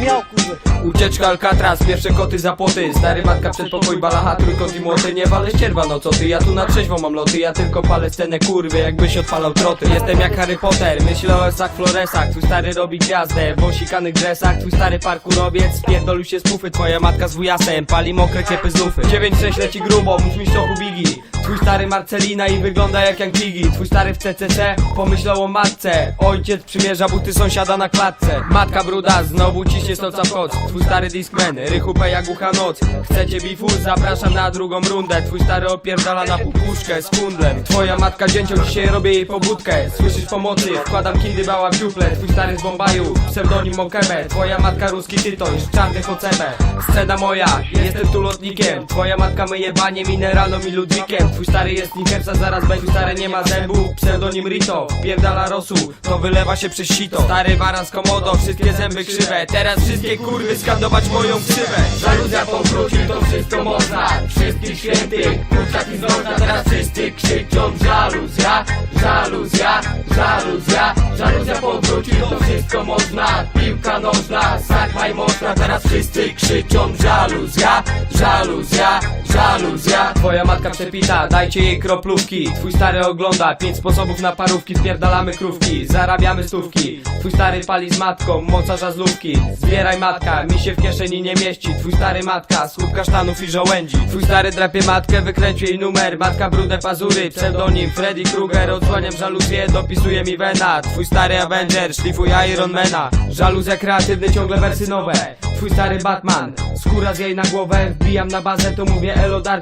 miał kurwa. Ucieczka Alcatraz, pierwsze koty za płoty. Stary matka przedpokój, balaha, trójkąt i młoty. Nie walę ścierwa, no co ty, ja tu na trzeźwo mam loty. Ja tylko palę scenę kurwy, jakbyś odpalał troty. Jestem jak Harry Potter, myślę o esach, floresach. Twój stary robi gwiazdę, w osikanych dresach. Twój stary parkurowiec, spierdolił się z pufy. Twoja matka z wujasem, pali mokre ciepy z lufy 9-6 leci grubo, mów mi Bigi Twój stary Marcelina i wygląda jak Piggy. Twój stary w CCC pomyślał o matce. Ojciec przymierza buty sąsiada na klatce. Matka bruda znowu ciśnie stoca w koc. Twój stary Discman, rychu jak głucha noc. Chcecie bifu? Zapraszam na drugą rundę. Twój stary opierdala na pupuszkę z kundlem. Twoja matka dzięcią dzisiaj robię jej pobudkę. Słyszysz pomocy? Wkładam kindy bała w dziuple. Twój stary z Bombaju, pseudonim Okebe Twoja matka ruski tytoń, czarny hocebe Scena moja, jestem tu lotnikiem. Twoja matka myje banie mineralną i ludwikiem Twój stary jest Snickersa, zaraz będzie stary nie ma zębów, pseudonim Rito Pierdala rosół, to wylewa się przez sito. Stary baran z komodo, wszystkie zęby krzywe. Teraz wszystkie kurwy skandować moją ksywę Żaluzja powrócił, to wszystko można. Wszystkich świętych, kurczak i zdąża Teraz wszyscy krzyczą żaluzja Żaluzja, żaluzja. Żaluzja powrócił, to wszystko można. Piłka nożna, sakmaj można Teraz wszyscy krzyczą żaluzja Żaluzja, żaluzja. Twoja matka przepita, dajcie jej kroplówki. Twój stary ogląda, pięć sposobów na parówki. Spierdalamy krówki, zarabiamy stówki. Twój stary pali z matką, mocarza z lówki Zbieraj matka, mi się w kieszeni nie mieści. Twój stary matka, słup kasztanów i żołędzi. Twój stary drapie matkę, wykręcił jej numer. Matka brude pazury, pseudonim Freddy Krueger. Odsłaniam żaluzję, dopisuje mi wena. Twój stary Avenger, szlifuje Ironmana. Żaluzja kreatywny, ciągle wersy nowe. Twój stary Batman, skóra z jej na głowę Wbijam na bazę, to mówię elo darcie